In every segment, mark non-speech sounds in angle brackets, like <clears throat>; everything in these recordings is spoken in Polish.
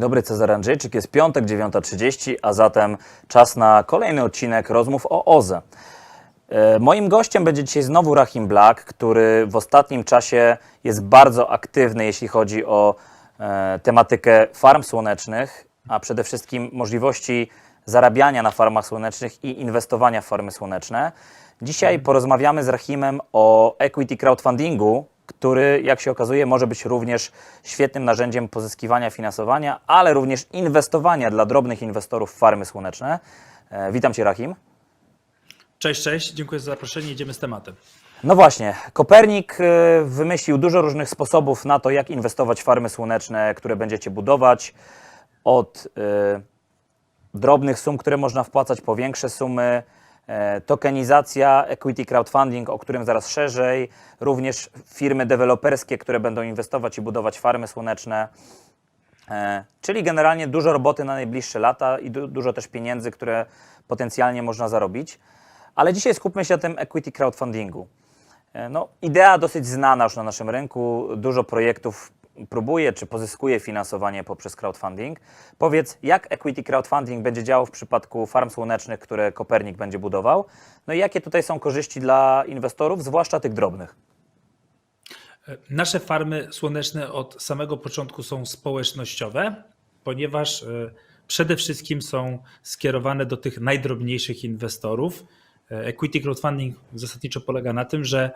Dzień dobry, Cezary Andrzejczyk. Jest piątek, 9.30, a zatem czas na kolejny odcinek rozmów o OZE. E, Moim gościem będzie dzisiaj znowu Rahim Black, który w ostatnim czasie jest bardzo aktywny, jeśli chodzi o e, tematykę farm słonecznych, a przede wszystkim możliwości zarabiania na farmach słonecznych i inwestowania w farmy słoneczne. Dzisiaj porozmawiamy z Rahimem o equity crowdfundingu, który, jak się okazuje, może być również świetnym narzędziem pozyskiwania finansowania, ale również inwestowania dla drobnych inwestorów w farmy słoneczne. E, Witam Cię, Rahim. Cześć, cześć, dziękuję za zaproszenie. Idziemy z tematem. No właśnie, Kopernik e, wymyślił dużo różnych sposobów na to, jak inwestować w farmy słoneczne, które będziecie budować. Od e, drobnych sum, które można wpłacać, po większe sumy, tokenizacja, equity crowdfunding, o którym zaraz szerzej, również firmy deweloperskie, które będą inwestować i budować farmy słoneczne. E, Czyli generalnie dużo roboty na najbliższe lata i du- dużo też pieniędzy, które potencjalnie można zarobić. Ale dzisiaj skupmy się na tym equity crowdfundingu. E, No, idea dosyć znana już na naszym rynku. Dużo projektów próbuje czy pozyskuje finansowanie poprzez crowdfunding. Powiedz, jak equity crowdfunding będzie działał w przypadku farm słonecznych, które Kopernik będzie budował? No i jakie tutaj są korzyści dla inwestorów, zwłaszcza tych drobnych? Nasze farmy słoneczne od samego początku są społecznościowe, ponieważ e, przede wszystkim są skierowane do tych najdrobniejszych inwestorów. E, Equity crowdfunding zasadniczo polega na tym, że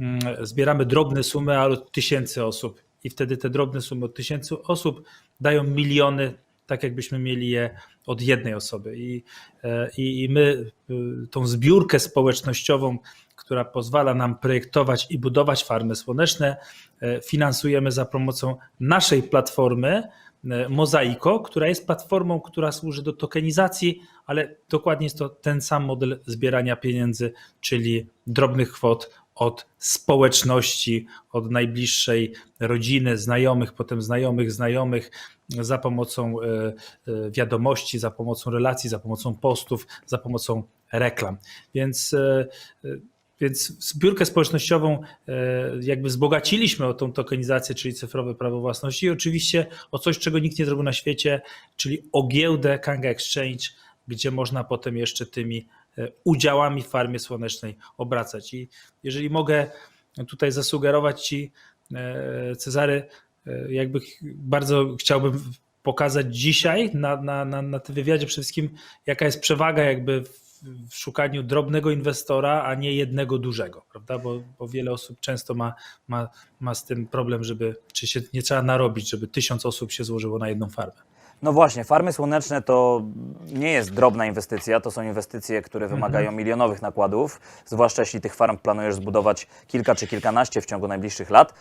mm, zbieramy drobne sumy ale od tysięcy osób i wtedy te drobne sumy od tysięcy osób dają miliony, tak jakbyśmy mieli je od jednej osoby. I, e, i, i my y, tą zbiórkę społecznościową, która pozwala nam projektować i budować farmy słoneczne, e, finansujemy za pomocą naszej platformy e, Mozaiko, która jest platformą, która służy do tokenizacji, ale dokładnie jest to ten sam model zbierania pieniędzy, czyli drobnych kwot od społeczności, od najbliższej rodziny, znajomych, potem znajomych, znajomych, za pomocą e, e, wiadomości, za pomocą relacji, za pomocą postów, za pomocą reklam. Więc e, więc zbiórkę społecznościową jakby wzbogaciliśmy o tą tokenizację, czyli cyfrowe prawo własności i oczywiście o coś, czego nikt nie zrobił na świecie, czyli o giełdę Kanga Exchange, gdzie można potem jeszcze tymi udziałami w farmie słonecznej obracać. I jeżeli mogę tutaj zasugerować Ci, e, Cezary, e, jakby bardzo chciałbym pokazać dzisiaj na, na, na, na tym wywiadzie przede wszystkim, jaka jest przewaga jakby w szukaniu drobnego inwestora, a nie jednego dużego, prawda? Bo, bo wiele osób często ma, ma, ma z tym problem, żeby, czy się nie trzeba narobić, żeby tysiąc osób się złożyło na jedną farmę. No właśnie, farmy słoneczne to nie jest drobna inwestycja, to są inwestycje, które wymagają milionowych nakładów, zwłaszcza jeśli tych farm planujesz zbudować kilka czy kilkanaście w ciągu najbliższych lat.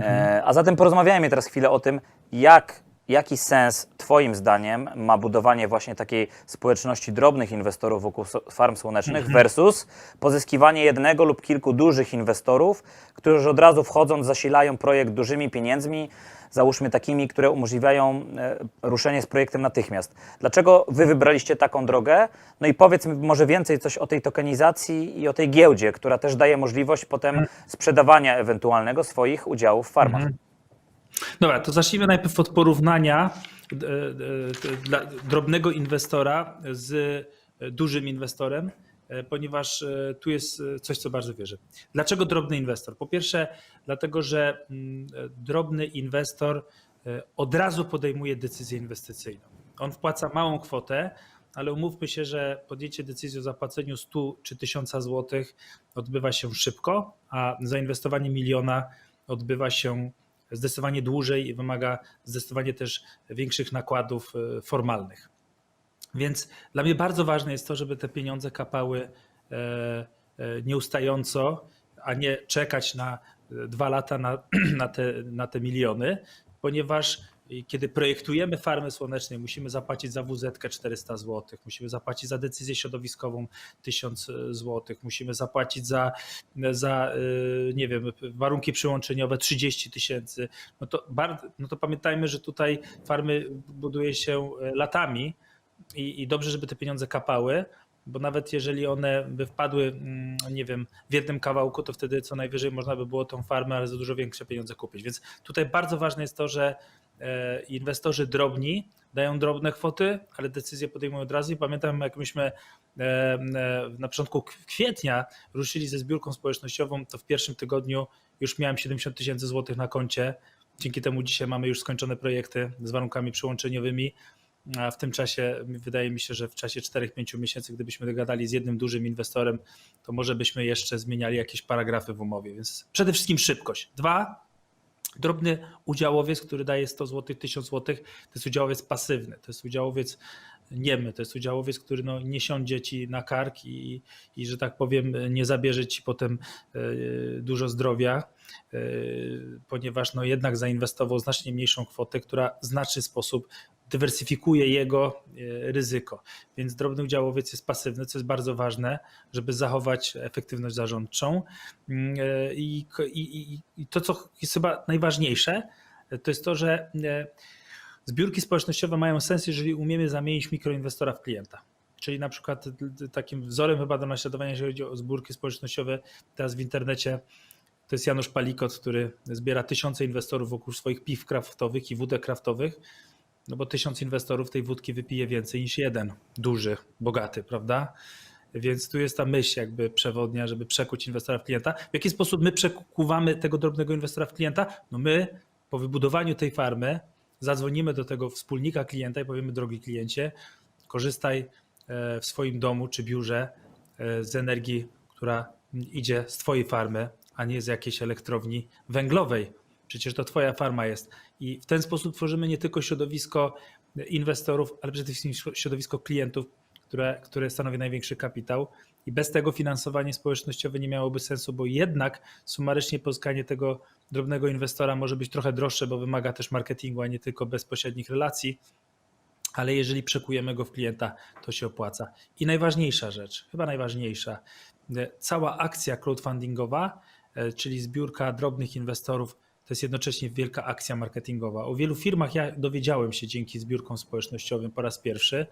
E, a zatem porozmawiajmy teraz chwilę o tym, jak, jaki sens Twoim zdaniem ma budowanie właśnie takiej społeczności drobnych inwestorów wokół farm słonecznych versus pozyskiwanie jednego lub kilku dużych inwestorów, którzy od razu wchodząc zasilają projekt dużymi pieniędzmi, załóżmy takimi, które umożliwiają e, ruszenie z projektem natychmiast. Dlaczego wy wybraliście taką drogę? No i powiedz mi może więcej coś o tej tokenizacji i o tej giełdzie, która też daje możliwość potem sprzedawania ewentualnego swoich udziałów w farmach. Dobra, to zacznijmy najpierw od porównania e, e, dla drobnego inwestora z e, dużym inwestorem, ponieważ tu jest coś, co bardzo wierzę. Dlaczego drobny inwestor? Po pierwsze, dlatego, że mm, drobny inwestor od razu podejmuje decyzję inwestycyjną. On wpłaca małą kwotę, ale umówmy się, że podjęcie decyzji o zapłaceniu 100 czy 1000 złotych odbywa się szybko, a zainwestowanie miliona odbywa się zdecydowanie dłużej i wymaga zdecydowanie też większych nakładów e, formalnych. Więc dla mnie bardzo ważne jest to, żeby te pieniądze kapały e, e, nieustająco, a nie czekać na dwa lata na, <clears throat> na, te, na te miliony, ponieważ kiedy projektujemy farmę słoneczną, musimy zapłacić za WZ 400 zł, musimy zapłacić za decyzję środowiskową 1000 zł, musimy zapłacić za, za y, nie wiem, warunki przyłączeniowe 30 tysięcy. No to, no to pamiętajmy, że tutaj farmy buduje się e, latami i, i dobrze, żeby te pieniądze kapały, bo nawet jeżeli one by wpadły, mm, nie wiem, w jednym kawałku, to wtedy co najwyżej można by było tą farmę, ale za dużo większe pieniądze kupić. Więc tutaj bardzo ważne jest to, że e, inwestorzy drobni dają drobne kwoty, ale decyzje podejmują od razu. I pamiętam, jak myśmy e, e, na początku kwietnia ruszyli ze zbiórką społecznościową, to w pierwszym tygodniu już miałem 70 tysięcy złotych na koncie. Dzięki temu dzisiaj mamy już skończone projekty z warunkami przyłączeniowymi. A w tym czasie wydaje mi się, że w czasie 4-5 miesięcy, gdybyśmy dogadali z jednym dużym inwestorem, to może byśmy jeszcze zmieniali jakieś paragrafy w umowie. Więc przede wszystkim szybkość. Dwa, drobny udziałowiec, który daje 100 zł, 1000 zł, to jest udziałowiec pasywny, to jest udziałowiec niemy, to jest udziałowiec, który no, nie siądzie ci na kark i, i, że tak powiem, nie zabierze ci potem e, dużo zdrowia, e, ponieważ no, jednak zainwestował znacznie mniejszą kwotę, która w znaczny sposób dywersyfikuje jego e, ryzyko. Więc drobny udziałowiec jest pasywny, co jest bardzo ważne, żeby zachować efektywność zarządczą. Mm, e, I, i, i- to, co jest chyba najważniejsze, e, to jest to, że zbiórki społecznościowe mają sens, jeżeli umiemy zamienić mikroinwestora w klienta. Czyli na przykład takim wzorem chyba do naśladowania, jeżeli chodzi o zbiórki społecznościowe, teraz w internecie to jest Janusz Palikot, który zbiera tysiące inwestorów wokół swoich piw kraftowych i wódek kraftowych, no bo tysiąc inwestorów tej wódki wypije więcej niż jeden duży, bogaty, prawda? Więc tu jest ta myśl jakby przewodnia, żeby przekuć inwestora w klienta. W jaki sposób my przekuwamy tego drobnego inwestora w klienta? No my po wybudowaniu tej farmy zadzwonimy do tego wspólnika klienta i powiemy, drogi kliencie, korzystaj e, w swoim domu czy biurze e, z energii, która idzie z twojej farmy, a nie z jakiejś elektrowni węglowej. Przecież to twoja farma jest. I w ten sposób tworzymy nie tylko środowisko inwestorów, ale przede wszystkim środowisko klientów, które, które stanowi największy kapitał. I bez tego finansowanie społecznościowe nie miałoby sensu, bo jednak sumarycznie pozyskanie tego drobnego inwestora może być trochę droższe, bo wymaga też marketingu, a nie tylko bezpośrednich relacji. Ale jeżeli przekujemy go w klienta, to się opłaca. I najważniejsza rzecz, chyba najważniejsza, e, cała akcja crowdfundingowa, e, czyli zbiórka drobnych inwestorów, to jest jednocześnie wielka akcja marketingowa. O wielu firmach ja dowiedziałem się dzięki zbiórkom społecznościowym po raz pierwszy.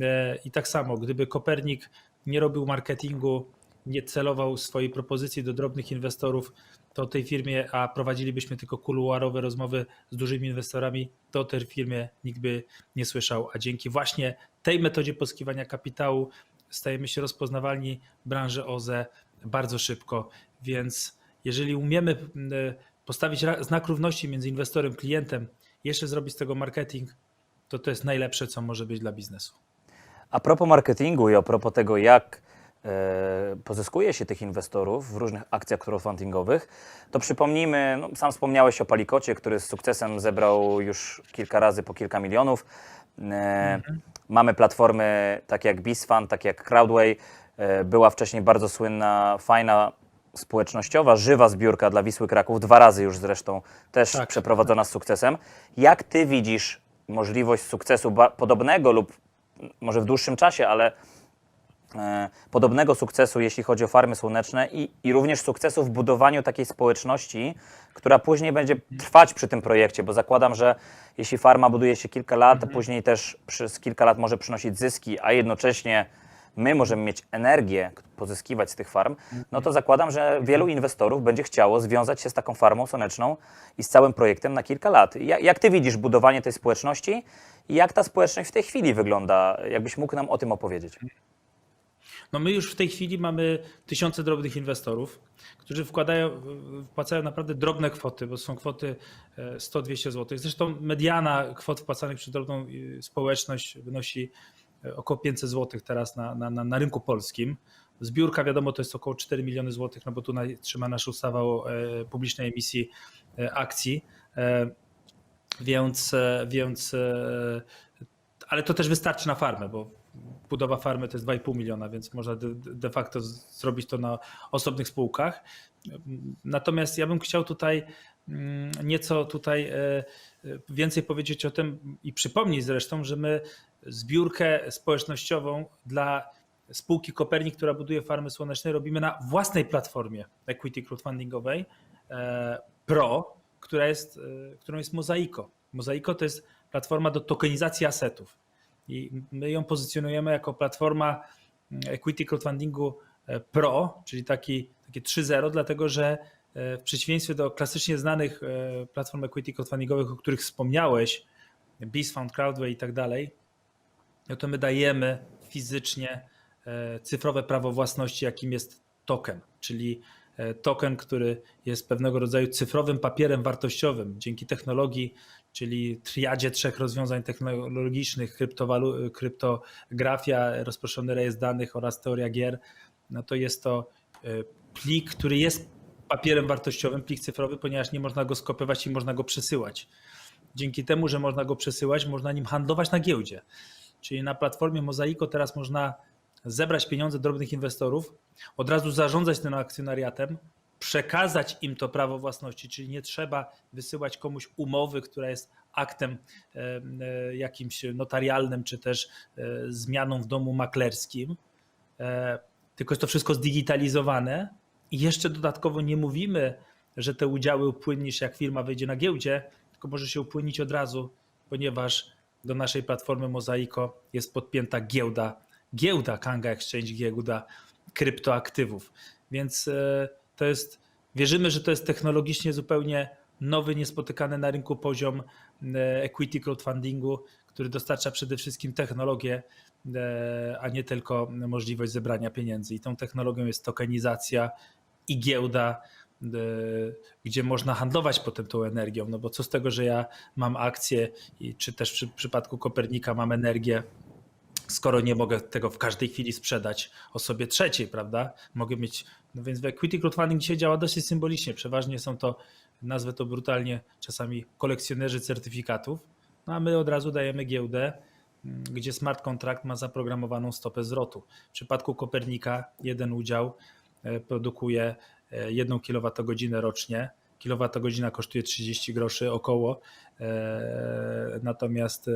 E, I tak samo, gdyby Kopernik nie robił marketingu, nie celował swojej propozycji do drobnych inwestorów, to tej firmie, a prowadzilibyśmy tylko kuluarowe rozmowy z dużymi inwestorami, to tej firmie nikt by nie słyszał. A dzięki właśnie tej metodzie pozyskiwania kapitału stajemy się rozpoznawalni w branży OZE bardzo szybko. Więc jeżeli umiemy postawić znak równości między inwestorem klientem, jeszcze zrobić z tego marketing, to to jest najlepsze, co może być dla biznesu. A propos marketingu i a propos tego, jak e, pozyskuje się tych inwestorów w różnych akcjach crowdfundingowych, to przypomnijmy, no, sam wspomniałeś o Palikocie, który z sukcesem zebrał już kilka razy po kilka milionów. E, Mamy platformy takie jak BizFund, takie jak Crowdway. E, była wcześniej bardzo słynna, fajna społecznościowa, żywa zbiórka dla Wisły Kraków, dwa razy już zresztą też Tak. przeprowadzona z sukcesem. Jak ty widzisz możliwość sukcesu podobnego lub może w dłuższym czasie, ale e, podobnego sukcesu, jeśli chodzi o farmy słoneczne i, i również sukcesu w budowaniu takiej społeczności, która później będzie trwać przy tym projekcie, bo zakładam, że jeśli farma buduje się kilka lat, to później też przez kilka lat może przynosić zyski, a jednocześnie my możemy mieć energię pozyskiwać z tych farm, no to zakładam, że wielu inwestorów będzie chciało związać się z taką farmą słoneczną i z całym projektem na kilka lat. Jak, jak ty widzisz budowanie tej społeczności i jak ta społeczność w tej chwili wygląda? Jakbyś mógł nam o tym opowiedzieć? No my już w tej chwili mamy tysiące drobnych inwestorów, którzy wkładają, wpłacają naprawdę drobne kwoty, bo są kwoty e, 100-200 zł. Zresztą mediana kwot wpłacanych przez drobną y, społeczność wynosi e, około 500 zł teraz na, na, na, rynku polskim. Zbiórka wiadomo to jest około 4 miliony złotych, no bo tu trzyma nasza ustawa o e, publicznej emisji e, akcji. E, Więc, więc ale to też wystarczy na farmę, bo budowa farmy to jest 2,5 miliona, więc można de, facto zrobić to na osobnych spółkach. Natomiast ja bym chciał tutaj mm, nieco tutaj więcej powiedzieć o tym i przypomnieć zresztą, że my zbiórkę społecznościową dla spółki Kopernik, która buduje farmy słoneczne, robimy na własnej platformie equity crowdfundingowej e, Pro, która jest, e, którą jest Mozaiko. Mozaiko to jest platforma do tokenizacji asetów. I my ją pozycjonujemy jako platforma mm, equity crowdfundingu e, pro, czyli taki, takie 3.0, dlatego że w przeciwieństwie do klasycznie znanych platform equity crowdfundingowych, o których wspomniałeś, Beast Crowdway i tak dalej, no to my dajemy fizycznie e, cyfrowe prawo własności, jakim jest token, czyli e, token, który jest pewnego rodzaju cyfrowym papierem wartościowym dzięki technologii, czyli triadzie trzech rozwiązań technologicznych, kryptografia, rozproszony rejestr danych oraz teoria gier, no to jest to e, plik, który jest papierem wartościowym, plik cyfrowy, ponieważ nie można go skopiować i można go przesyłać. Dzięki temu, że można go przesyłać, można nim handlować na giełdzie. Czyli na platformie Mozaiko teraz można zebrać pieniądze drobnych inwestorów, od razu zarządzać tym akcjonariatem, przekazać im to prawo własności, czyli nie trzeba wysyłać komuś umowy, która jest aktem e, e, jakimś notarialnym, czy też e, zmianą w domu maklerskim, tylko jest to wszystko zdigitalizowane. I jeszcze dodatkowo nie mówimy, że te udziały upłynnisz jak firma wejdzie na giełdzie, tylko może się upłynnić od razu, ponieważ do naszej platformy Mozaiko jest podpięta giełda, giełda Kanga Exchange, giełda kryptoaktywów. Więc e, to jest, wierzymy, że to jest technologicznie zupełnie nowy, niespotykany na rynku poziom e, equity crowdfundingu, który dostarcza przede wszystkim technologię, e, a nie tylko możliwość zebrania pieniędzy. I tą technologią jest tokenizacja i giełda, gdzie można handlować potem tą energią. No bo co z tego, że ja mam akcje, i czy też w przypadku Kopernika mam energię, skoro nie mogę tego w każdej chwili sprzedać osobie trzeciej, prawda? Mogę mieć, no więc w equity crowdfunding dzisiaj działa dosyć symbolicznie. Przeważnie są to, nazwę to brutalnie, czasami kolekcjonerzy certyfikatów, no a my od razu dajemy giełdę, mm, gdzie smart contract ma zaprogramowaną stopę zwrotu. W przypadku Kopernika jeden udział e, produkuje 1 kWh rocznie. Kilowatogodzina kosztuje 30 groszy około, e, natomiast e,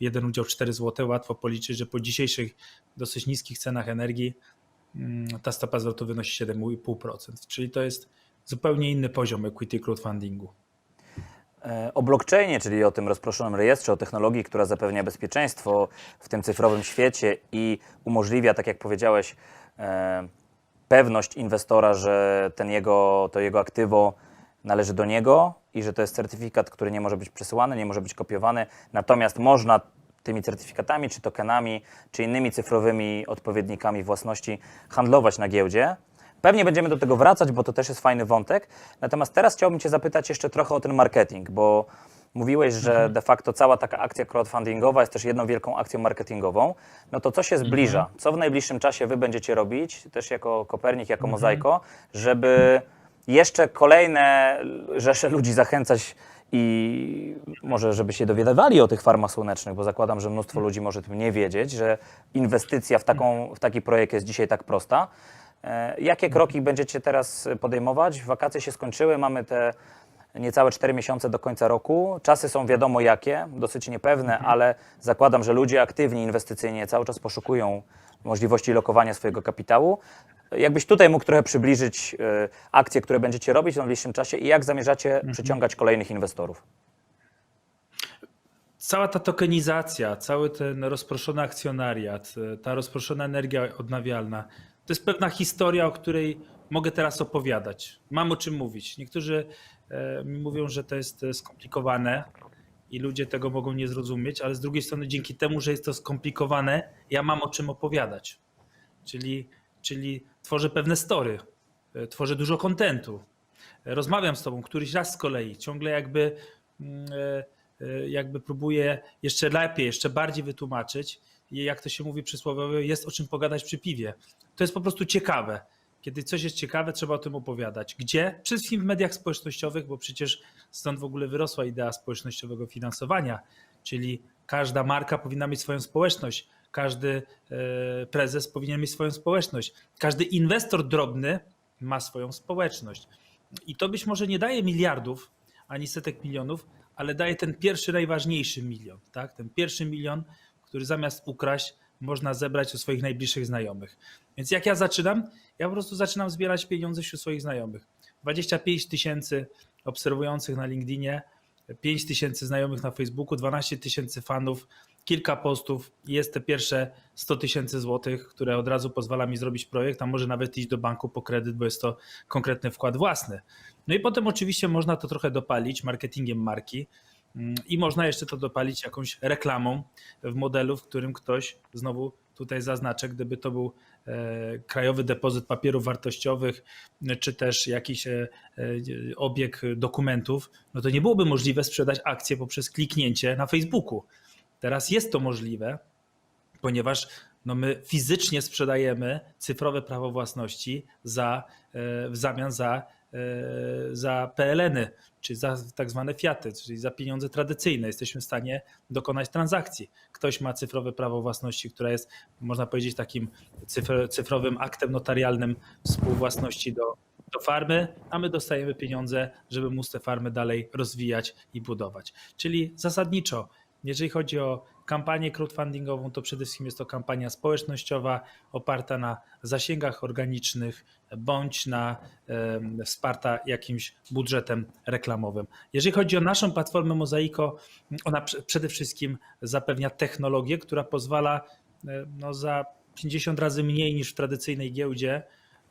jeden udział 4 zł. Łatwo policzyć, że po dzisiejszych dosyć niskich cenach energii mm, ta stopa zwrotu wynosi 7,5%, czyli to jest zupełnie inny poziom equity crowdfundingu. E, O blockchainie, czyli o tym rozproszonym rejestrze, o technologii, która zapewnia bezpieczeństwo w tym cyfrowym świecie i umożliwia, tak jak powiedziałeś, e, pewność inwestora, że ten jego, to jego aktywo należy do niego i że to jest certyfikat, który nie może być przesyłany, nie może być kopiowany. Natomiast można tymi certyfikatami, czy tokenami, czy innymi cyfrowymi odpowiednikami własności handlować na giełdzie. Pewnie będziemy do tego wracać, bo to też jest fajny wątek. Natomiast teraz chciałbym Cię zapytać jeszcze trochę o ten marketing, bo mówiłeś, że de facto cała taka akcja crowdfundingowa jest też jedną wielką akcją marketingową. No to co się zbliża? Co w najbliższym czasie Wy będziecie robić, też jako Kopernik, jako Mozaiko, żeby jeszcze kolejne rzesze ludzi zachęcać i może żeby się dowiadywali o tych farmach słonecznych, bo zakładam, że mnóstwo ludzi może tym nie wiedzieć, że inwestycja w, taką, w taki projekt jest dzisiaj tak prosta. E, Jakie kroki będziecie teraz podejmować? Wakacje się skończyły, mamy te niecałe 4 miesiące do końca roku. Czasy są wiadomo jakie, dosyć niepewne, ale zakładam, że ludzie aktywni inwestycyjnie cały czas poszukują możliwości lokowania swojego kapitału. Jakbyś tutaj mógł trochę przybliżyć e, akcje, które będziecie robić w najbliższym czasie i jak zamierzacie przyciągać kolejnych inwestorów? Cała ta tokenizacja, cały ten rozproszony akcjonariat, e, ta rozproszona energia odnawialna, to jest pewna historia, o której mogę teraz opowiadać. Mam o czym mówić. Niektórzy e, mi mówią, że to jest e, skomplikowane i ludzie tego mogą nie zrozumieć, ale z drugiej strony, dzięki temu, że jest to skomplikowane, ja mam o czym opowiadać. Czyli, czyli tworzę pewne story, e, tworzę dużo kontentu. Rozmawiam z tobą któryś raz z kolei, ciągle jakby, mm, jakby próbuję jeszcze lepiej, jeszcze bardziej wytłumaczyć. Jak to się mówi przysłowiowo, jest o czym pogadać przy piwie. To jest po prostu ciekawe. Kiedy coś jest ciekawe, trzeba o tym opowiadać. Gdzie? Przede wszystkim w mediach społecznościowych, bo przecież stąd w ogóle wyrosła idea społecznościowego finansowania, czyli każda marka powinna mieć swoją społeczność, każdy e, prezes powinien mieć swoją społeczność, każdy inwestor drobny ma swoją społeczność. I to być może nie daje miliardów ani setek milionów, ale daje ten pierwszy, najważniejszy milion. Tak? Ten pierwszy milion, który zamiast ukraść, można zebrać u swoich najbliższych znajomych. Więc jak ja zaczynam, ja po prostu zaczynam zbierać pieniądze wśród swoich znajomych. 25 tysięcy obserwujących na LinkedInie 5 tysięcy znajomych na Facebooku, 12 tysięcy fanów, kilka postów, jest te pierwsze 100 tysięcy złotych, które od razu pozwala mi zrobić projekt, a może nawet iść do banku po kredyt, bo jest to konkretny wkład własny. No i potem oczywiście można to trochę dopalić marketingiem marki i można jeszcze to dopalić jakąś reklamą w modelu, w którym ktoś, znowu tutaj zaznaczę, gdyby to był e, krajowy depozyt papierów wartościowych, czy też jakiś e, e, obieg dokumentów, no to nie byłoby możliwe sprzedać akcję poprzez kliknięcie na Facebooku. Teraz jest to możliwe, ponieważ no my fizycznie sprzedajemy cyfrowe prawo własności za, w zamian za, za PLN-y, czy za tak zwane fiaty, czyli za pieniądze tradycyjne. Jesteśmy w stanie dokonać transakcji. Ktoś ma cyfrowe prawo własności, które jest, można powiedzieć, takim cyfr, cyfrowym aktem notarialnym współwłasności do, do farmy, a my dostajemy pieniądze, żeby móc te farmy dalej rozwijać i budować. Czyli zasadniczo, jeżeli chodzi o kampanię crowdfundingową, to przede wszystkim jest to kampania społecznościowa oparta na zasięgach organicznych bądź na e, wsparta jakimś budżetem reklamowym. Jeżeli chodzi o naszą platformę Mozaiko, ona prze- przede wszystkim zapewnia technologię, która pozwala e, no, za 50 razy mniej niż w tradycyjnej giełdzie,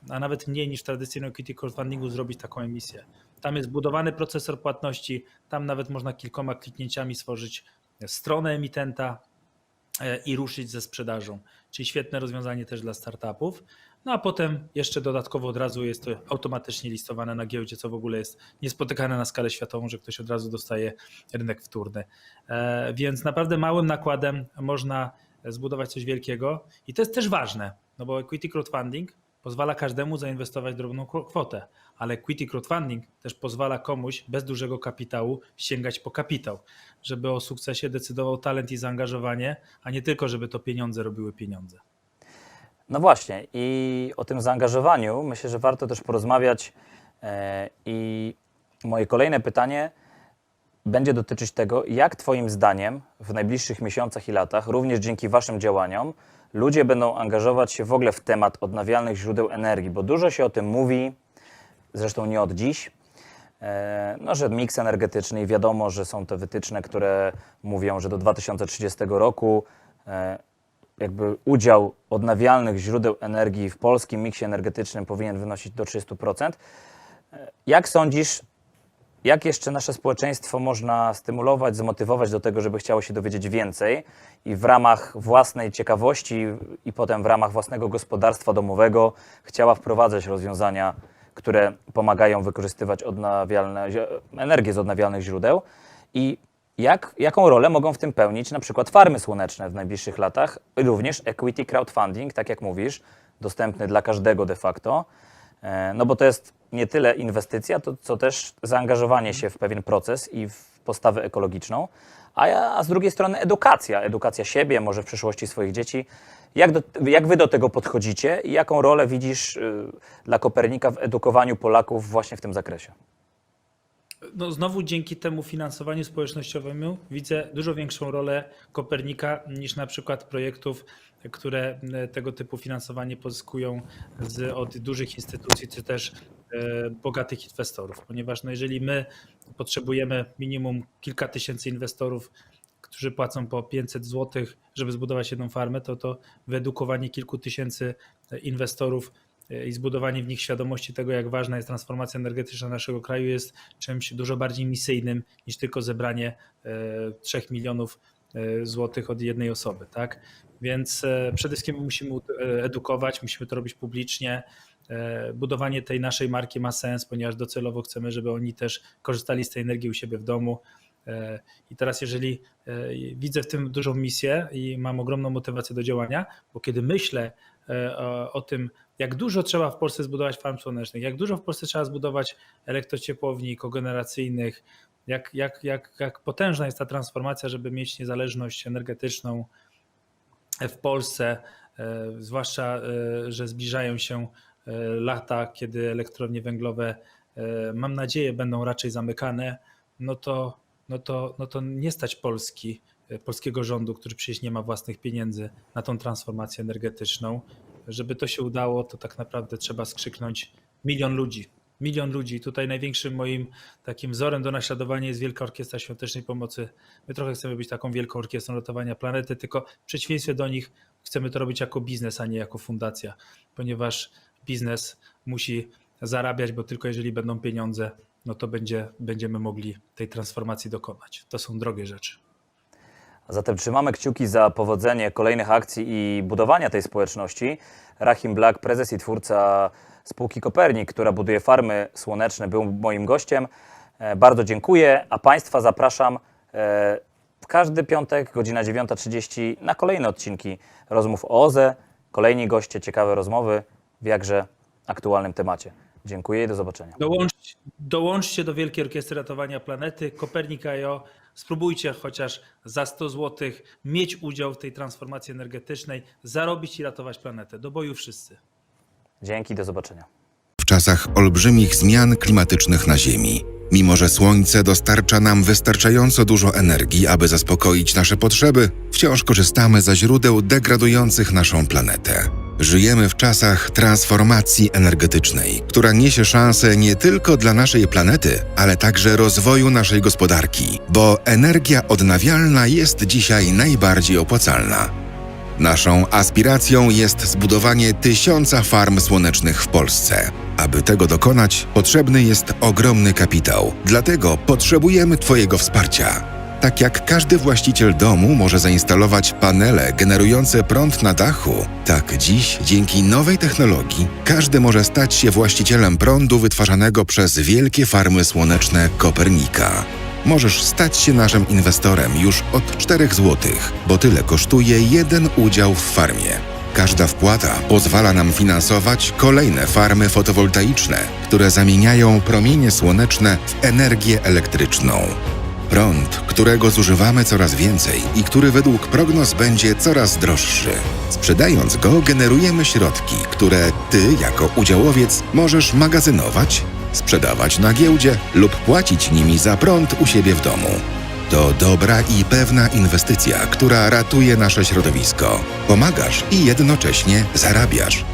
a nawet mniej niż w tradycyjnym equity crowdfundingu zrobić taką emisję. Tam jest budowany procesor płatności, tam nawet można kilkoma kliknięciami stworzyć stronę emitenta e, i ruszyć ze sprzedażą. Czyli świetne rozwiązanie też dla startupów. No a potem jeszcze dodatkowo od razu jest to automatycznie listowane na giełdzie, co w ogóle jest niespotykane na skalę światową, że ktoś od razu dostaje rynek wtórny. E, Więc naprawdę małym nakładem można zbudować coś wielkiego i to jest też ważne, no bo equity crowdfunding pozwala każdemu zainwestować drobną kwo- kwotę, ale equity crowdfunding też pozwala komuś bez dużego kapitału sięgać po kapitał, żeby o sukcesie decydował talent i zaangażowanie, a nie tylko, żeby to pieniądze robiły pieniądze. No właśnie, i o tym zaangażowaniu myślę, że warto też porozmawiać. E, I moje kolejne pytanie będzie dotyczyć tego, jak Twoim zdaniem w najbliższych miesiącach i latach, również dzięki Waszym działaniom, ludzie będą angażować się w ogóle w temat odnawialnych źródeł energii, bo dużo się o tym mówi, zresztą nie od dziś. E, No, że miks energetyczny i wiadomo, że są te wytyczne, które mówią, że do 2030 roku e, jakby udział odnawialnych źródeł energii w polskim miksie energetycznym powinien wynosić do 300%. E, Jak sądzisz, jak jeszcze nasze społeczeństwo można stymulować, zmotywować do tego, żeby chciało się dowiedzieć więcej i w ramach własnej ciekawości i potem w ramach własnego gospodarstwa domowego chciała wprowadzać rozwiązania, które pomagają wykorzystywać odnawialne, energię z odnawialnych źródeł i jak, jaką rolę mogą w tym pełnić na przykład farmy słoneczne w najbliższych latach, również equity crowdfunding, tak jak mówisz, dostępny dla każdego de facto, E, no bo to jest nie tyle inwestycja, to, co też zaangażowanie się w pewien proces i w postawę ekologiczną, a, ja, a z drugiej strony edukacja, edukacja siebie, może w przyszłości swoich dzieci. Jak, do, jak wy do tego podchodzicie i jaką rolę widzisz y, dla Kopernika w edukowaniu Polaków właśnie w tym zakresie? No znowu dzięki temu finansowaniu społecznościowemu widzę dużo większą rolę Kopernika niż na przykład projektów, które e, tego typu finansowanie pozyskują z, od dużych instytucji czy też e, bogatych inwestorów, ponieważ no jeżeli my potrzebujemy minimum kilka tysięcy inwestorów, którzy płacą po 500 zł, żeby zbudować jedną farmę, to to wyedukowanie kilku tysięcy inwestorów e, i zbudowanie w nich świadomości tego, jak ważna jest transformacja energetyczna naszego kraju, jest czymś dużo bardziej misyjnym niż tylko zebranie e, 3 milionów złotych od jednej osoby. Tak? Więc e, przede wszystkim musimy e, edukować, musimy to robić publicznie. E, Budowanie tej naszej marki ma sens, ponieważ docelowo chcemy, żeby oni też korzystali z tej energii u siebie w domu. I teraz, jeżeli widzę w tym dużą misję i mam ogromną motywację do działania, bo kiedy myślę o, o tym, jak dużo trzeba w Polsce zbudować farm słonecznych, jak dużo w Polsce trzeba zbudować elektrociepłowni kogeneracyjnych, jak, jak, jak, jak potężna jest ta transformacja, żeby mieć niezależność energetyczną w Polsce, e, zwłaszcza, e, że zbliżają się e, lata, kiedy elektrownie węglowe, mam nadzieję, będą raczej zamykane, no to, no to, no to nie stać Polski, polskiego rządu, który przecież nie ma własnych pieniędzy na tą transformację energetyczną. Żeby to się udało, to tak naprawdę trzeba skrzyknąć milion ludzi. Milion ludzi. Tutaj największym moim takim wzorem do naśladowania jest Wielka Orkiestra Świątecznej Pomocy. My trochę chcemy być taką wielką orkiestrą ratowania planety, tylko w przeciwieństwie do nich chcemy to robić jako biznes, a nie jako fundacja, ponieważ biznes musi zarabiać, bo tylko jeżeli będą pieniądze, no to będzie, będziemy mogli tej transformacji dokonać. To są drogie rzeczy. Zatem trzymamy kciuki za powodzenie kolejnych akcji i budowania tej społeczności. Rahim Black, prezes i twórca spółki Kopernik, która buduje farmy słoneczne, był moim gościem. E, Bardzo dziękuję, a Państwa zapraszam e, w każdy piątek, godzina 9.30 na kolejne odcinki rozmów o OZE. Kolejni goście, ciekawe rozmowy w jakże aktualnym temacie. Dziękuję i do zobaczenia. Dołącz, dołączcie do Wielkiej Orkiestry Ratowania Planety, Kopernik.io. Spróbujcie chociaż za 100 zł mieć udział w tej transformacji energetycznej, zarobić i ratować planetę. Do boju wszyscy. Dzięki, do zobaczenia. w czasach olbrzymich zmian klimatycznych na Ziemi. Mimo, że Słońce dostarcza nam wystarczająco dużo energii, aby zaspokoić nasze potrzeby, wciąż korzystamy ze źródeł degradujących naszą planetę. Żyjemy w czasach transformacji energetycznej, która niesie szansę nie tylko dla naszej planety, ale także rozwoju naszej gospodarki, bo energia odnawialna jest dzisiaj najbardziej opłacalna. Naszą aspiracją jest zbudowanie tysiąca farm słonecznych w Polsce. Aby tego dokonać, potrzebny jest ogromny kapitał. Dlatego potrzebujemy Twojego wsparcia. Tak jak każdy właściciel domu może zainstalować panele generujące prąd na dachu, tak dziś dzięki nowej technologii każdy może stać się właścicielem prądu wytwarzanego przez wielkie farmy słoneczne Kopernika. Możesz stać się naszym inwestorem już od 4 zł, bo tyle kosztuje jeden udział w farmie. Każda wpłata pozwala nam finansować kolejne farmy fotowoltaiczne, które zamieniają promienie słoneczne w energię elektryczną. Prąd, którego zużywamy coraz więcej i który według prognoz będzie coraz droższy. Sprzedając go, generujemy środki, które ty, jako udziałowiec, możesz magazynować, sprzedawać na giełdzie lub płacić nimi za prąd u siebie w domu. To dobra i pewna inwestycja, która ratuje nasze środowisko. Pomagasz i jednocześnie zarabiasz.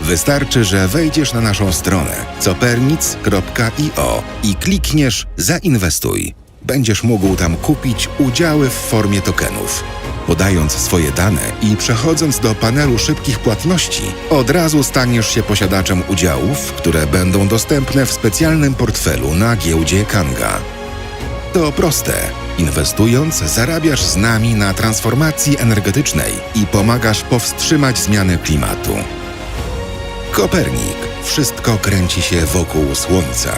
Wystarczy, że wejdziesz na naszą stronę copernic.io i klikniesz Zainwestuj. Będziesz mógł tam kupić udziały w formie tokenów. Podając swoje dane i przechodząc do panelu szybkich płatności, od razu staniesz się posiadaczem udziałów, które będą dostępne w specjalnym portfelu na giełdzie Kanga. To proste. Inwestując, zarabiasz z nami na transformacji energetycznej i pomagasz powstrzymać zmiany klimatu. Kopernik. Wszystko kręci się wokół Słońca.